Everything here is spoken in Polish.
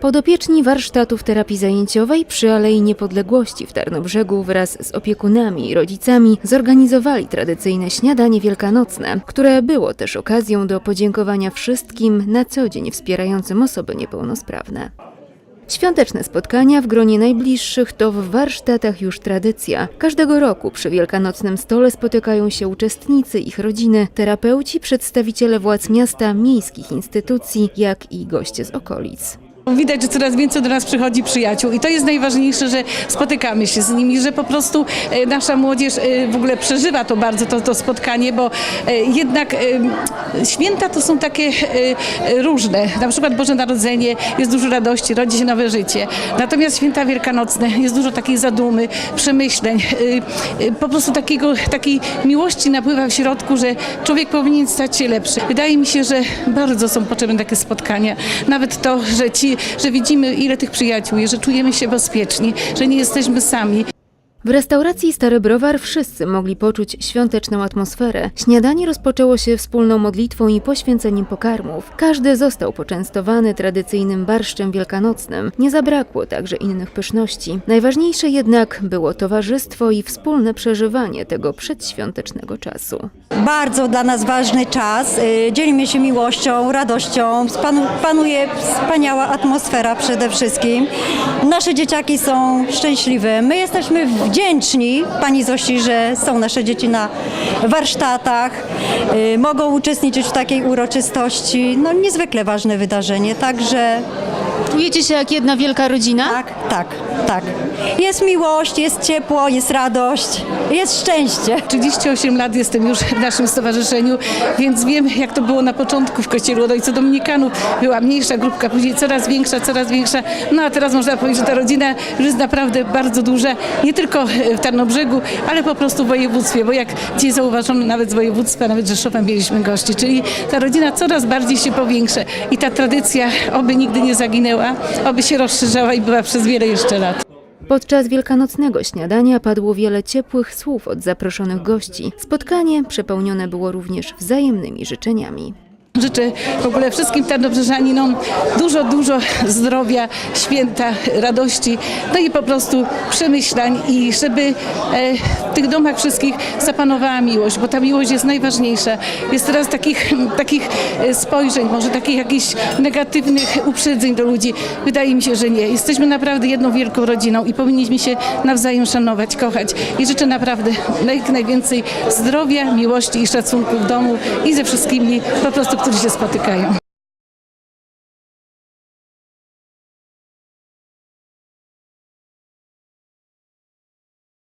Podopieczni warsztatów terapii zajęciowej przy Alei Niepodległości w Tarnobrzegu wraz z opiekunami i rodzicami zorganizowali tradycyjne śniadanie wielkanocne, które było też okazją do podziękowania wszystkim na co dzień wspierającym osoby niepełnosprawne. Świąteczne spotkania w gronie najbliższych to w warsztatach już tradycja. Każdego roku przy wielkanocnym stole spotykają się uczestnicy, ich rodziny, terapeuci, przedstawiciele władz miasta, miejskich instytucji, jak i goście z okolic. Widać, że coraz więcej do nas przychodzi przyjaciół i to jest najważniejsze, że spotykamy się z nimi, że po prostu e, nasza młodzież e, w ogóle przeżywa to bardzo, to, to spotkanie, bo e, jednak święta to są takie różne. Na przykład Boże Narodzenie, jest dużo radości, rodzi się nowe życie. Natomiast święta wielkanocne, jest dużo takiej zadumy, przemyśleń, po prostu takiego, takiej miłości napływa w środku, że człowiek powinien stać się lepszy. Wydaje mi się, że bardzo są potrzebne takie spotkania. Nawet to, że ci, że widzimy ile tych przyjaciół że czujemy się bezpieczni, że nie jesteśmy sami. W restauracji Stary Browar wszyscy mogli poczuć świąteczną atmosferę. Śniadanie rozpoczęło się wspólną modlitwą i poświęceniem pokarmów. Każdy został poczęstowany tradycyjnym barszczem wielkanocnym. Nie zabrakło także innych pyszności. Najważniejsze jednak było towarzystwo i wspólne przeżywanie tego przedświątecznego czasu. Bardzo dla nas ważny czas. Y, Dzielimy się miłością, radością. Panu- Panuje wspaniała atmosfera przede wszystkim. Nasze dzieciaki są szczęśliwe. My jesteśmy wdzięczni Pani Zosi, że są nasze dzieci na warsztatach. y, Mogą uczestniczyć w takiej uroczystości. No niezwykle ważne wydarzenie. Także Czujecie się jak jedna wielka rodzina? tak, tak, tak. Jest miłość, jest ciepło, jest radość, jest szczęście. 38 lat jestem już w naszym stowarzyszeniu, więc wiem jak to było na początku w Kościele od Ojca Dominikanów. Była mniejsza grupka, później coraz większa, coraz większa. No a teraz można powiedzieć, że ta rodzina już jest naprawdę bardzo duża. Nie tylko w Tarnobrzegu, ale po prostu w województwie, bo jak dzisiaj zauważono nawet z województwa, nawet Rzeszowa mieliśmy gości. Czyli ta rodzina coraz bardziej się powiększa i ta tradycja oby nigdy nie zaginęła, oby się rozszerzała i była przez wiele jeszcze lat. Podczas wielkanocnego śniadania padło wiele ciepłych słów od zaproszonych gości. Spotkanie przepełnione było również wzajemnymi życzeniami. Życzę w ogóle wszystkim tarnobrzeżaninom dużo, dużo zdrowia, święta, radości, no i po prostu przemyślań i żeby e, w tych domach wszystkich zapanowała miłość, bo ta miłość jest najważniejsza. Jest teraz takich, takich e, spojrzeń, może takich jakichś negatywnych uprzedzeń do ludzi. Wydaje mi się, że nie. Jesteśmy naprawdę jedną wielką rodziną i powinniśmy się nawzajem szanować, kochać. I życzę naprawdę jak najwięcej zdrowia, miłości i szacunku w domu i ze wszystkimi po prostu, którzy się spotykają.